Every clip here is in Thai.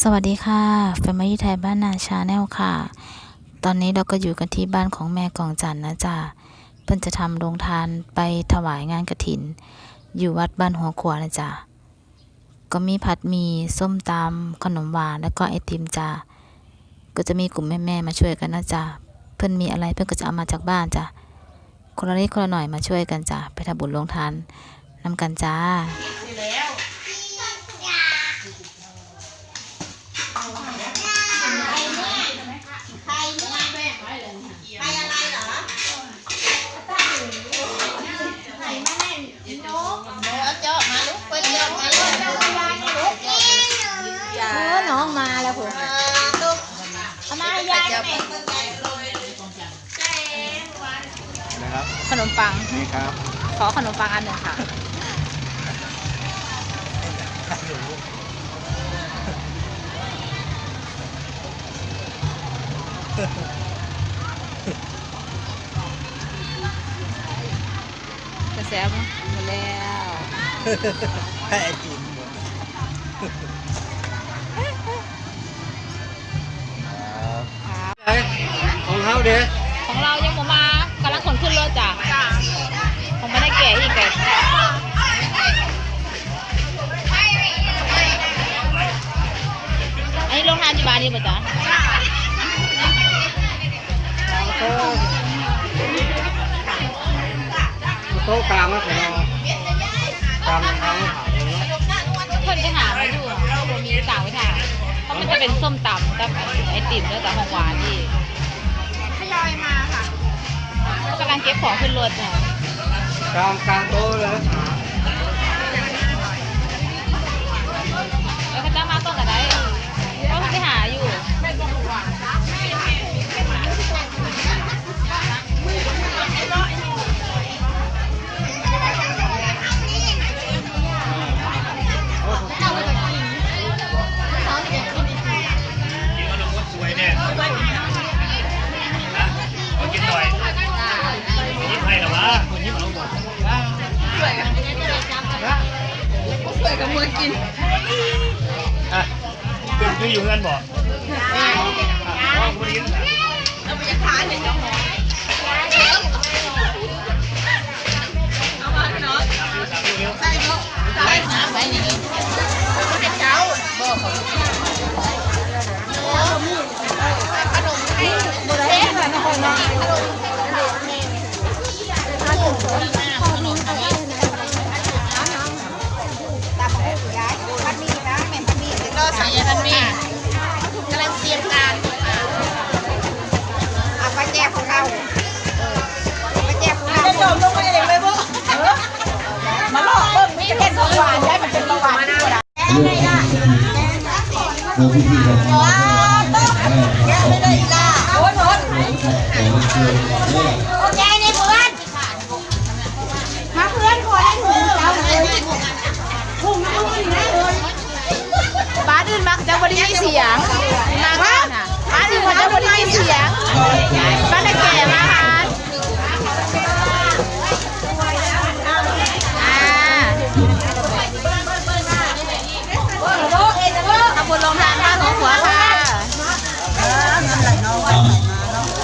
สวัสดีค่ะแฟมิลี่ไทยบ้านนาชาแนลค่ะ ตอนนี้เราก็อยู่กันที่บ้านของแม่กองจันนะจ๊ะเพิ่นจะทำโรงทานไปถวายงานกระถิน อยู่วัดบ้านหัวขวานะจ๊ะก็มีผัดหมีส้มตำขนมหวานแล้วก็ไอติมจ้ะก็จะมีกลุ่มแม่ๆมาช่วยกันนะจ๊ะเพิ่นมีอะไรเพิ่นก็จะเอามาจากบ้านจ้ะคนละนิดคนละหน่อยมาช่วยกันจ้ะไปทำบุญโรงทานนำกันจ้า เอามายายแม่นะครับขนมปัง นี่ครับ ขอขนมปังอันหนึ่งค่ะ กระแสมาหมดแล้วให้ไอติมหมด ของเขาเด้ของเรายังบ่มากำลังขนขึ้นรถจ้ะผมไม่ได้แกะอีกแกะอันนี้โรงทานจีบานนี่ป่ะจ๊ะโต๊ะกลางนะของเรากลางเขาหาเพิ่นไปหามาอยู่อะบ่มีต่างไว้ทานเพราะมันจะเป็นส้มตำกับไอติมแล้วแต่ของหวานนี่ท ยอยมาค่ะกำลังเก็บของขึ้นรถค่ะกลางกลางโต๊ะเลย มือกินอะคือคืออยู่เงินบอกอะพ่อคุณยิ้มสามนิ้วใส่ลูกใสุดอะไรล่ะโอ้พี่พี่ครับว้าวแกไม่ได้ละโอ้ยโอ้ยโอเคนี่เพื่อนมาเพื่อนขอได้ถุงเจ้าเลยถุงถุงนี่นะเลยบ้านอื่นมักจะบริมีเสียงมาบ้านอะบ้านอื่นมันจะบริมีเสียง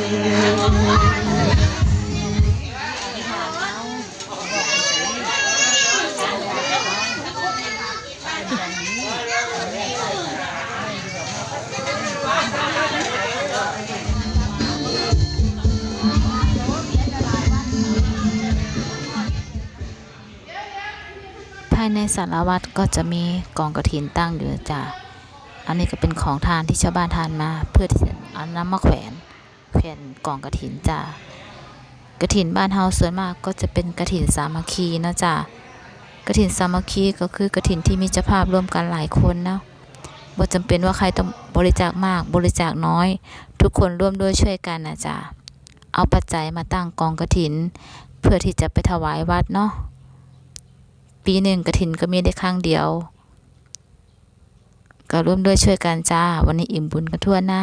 ภายในสารวัตรก็จะมีกองกระถินตั้งอยู่จ้ะ อันนี้ก็เป็นของทานที่ชาวบ้านทานมา เพื่อที่จะเอานำมาแขวน แผ่นกล่องกระถินจ้ะกระถินบ้านเฮาส่วนมากก็จะเป็นกระถินสามัคคีเนาะจ้ะกระถินสามัคคีก็คือกระถินที่มีเจ้าภาพร่วมกันหลายคนเนาะบ่จำเป็นว่าใครต้องบริจาคมากบริจาคน้อย ทุกคนร่วมด้วยช่วยกันนะจ้ะเอาปัจจัยมาตั้งกองกระถิน เพื่อที่จะไปถวายวัดเนาะปีหนึ่งกระถินก็มีได้ครั้งเดียว ก็ร่วมด้วยช่วยกันจ้า วันนี้อิ่มบุญกันทั่วหน้า